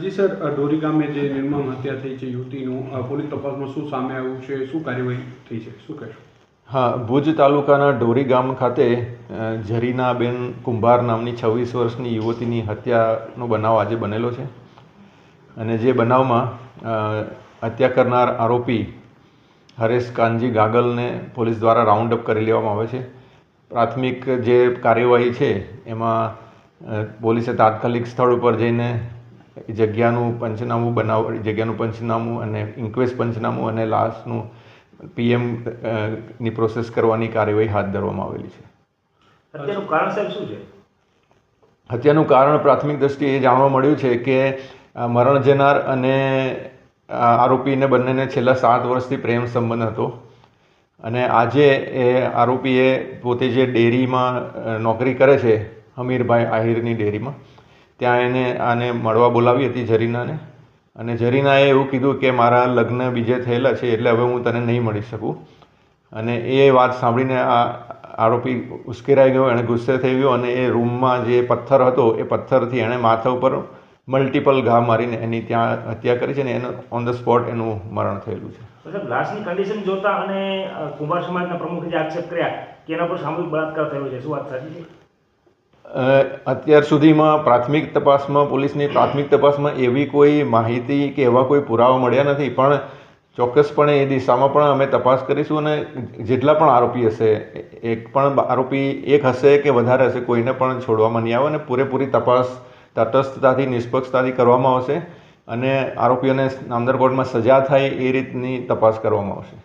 જી sir ડોરી ગામે જે નિર્મમ હત્યા થઈ છે યુવતીનું પોલીસ તપાસમાં શું સામે આવ્યું છે? શું કાર્યવાહી થઈ છે? શું કહેશો? હા ભુજ તાલુકાના ઢોરી ગામ ખાતે ઝરીનાબેન કુંભાર નામની છવ્વીસ વર્ષની યુવતીની હત્યાનો બનાવ આજે બનેલો છે. અને જે બનાવમાં હત્યા કરનાર આરોપી હરેશ કાનજી ગાગલને પોલીસ દ્વારા રાઉન્ડ અપ કરી લેવામાં આવે છે. પ્રાથમિક જે કાર્યવાહી છે એમાં પોલીસે તાત્કાલિક સ્થળ ઉપર જઈને જગ્યાનું પંચનામું બનાવ જગ્યાનું પંચનામું અને ઇન્ક્વેસ્ટ પંચનામું અને લાશનું પીએમની પ્રોસેસ કરવાની કાર્યવાહી હાથ ધરવામાં આવેલી છે. હત્યાનું કારણ સાહેબ શું છે? હત્યાનું કારણ પ્રાથમિક દ્રષ્ટિએ એ જાણવા મળ્યું છે કે મરણ જનાર અને આરોપીને બંનેને છેલ્લા સાત વર્ષથી પ્રેમ સંબંધ હતો. અને આજે એ આરોપીએ પોતે જે ડેરીમાં નોકરી કરે છે, હમીરભાઈ આહિરની ડેરીમાં, ત્યાં એને આને મળવા બોલાવી હતી જરીનાને. અને જરીનાએ એવું કીધું કે મારા લગ્ન બીજે થયેલા છે, એટલે હવે હું તને નહીં મળી શકું. અને એ વાત સાંભળીને આ આરોપી ઉશ્કેરાઈ ગયો, એણે ગુસ્સે થઈ ગયો અને એ રૂમમાં જે પથ્થર હતો, એ પથ્થરથી એણે માથા ઉપર મલ્ટિપલ ઘા મારીને એની ત્યાં હત્યા કરી છે ને એનું ઓન ધ સ્પોટ એનું મરણ થયેલું છે. મતલબ લાશની કન્ડિશન જોતા અને કુંભાર સમાજના પ્રમુખે જે આક્ષેપ કર્યા કે એના પર સામૂહિક બળાત્કાર થયો છે શું વાત સાચી છે? અત્યાર સુધીમાં પ્રાથમિક તપાસમાં પોલીસની પ્રાથમિક તપાસમાં એવી કોઈ માહિતી કે એવા કોઈ પુરાવા મળ્યા નથી પણ ચોક્કસપણે એ દિશામાં પણ અમે તપાસ કરીશું અને જેટલા પણ આરોપી હશે એક પણ આરોપી એક હશે કે વધારે હશે કોઈને પણ છોડવામાં નહીં આવે અને પૂરેપૂરી તપાસ તટસ્થતાથી, નિષ્પક્ષતાથી કરવામાં આવશે અને આરોપીઓને નામદાર કોર્ટમાં સજા થાય એ રીતની તપાસ કરવામાં આવશે.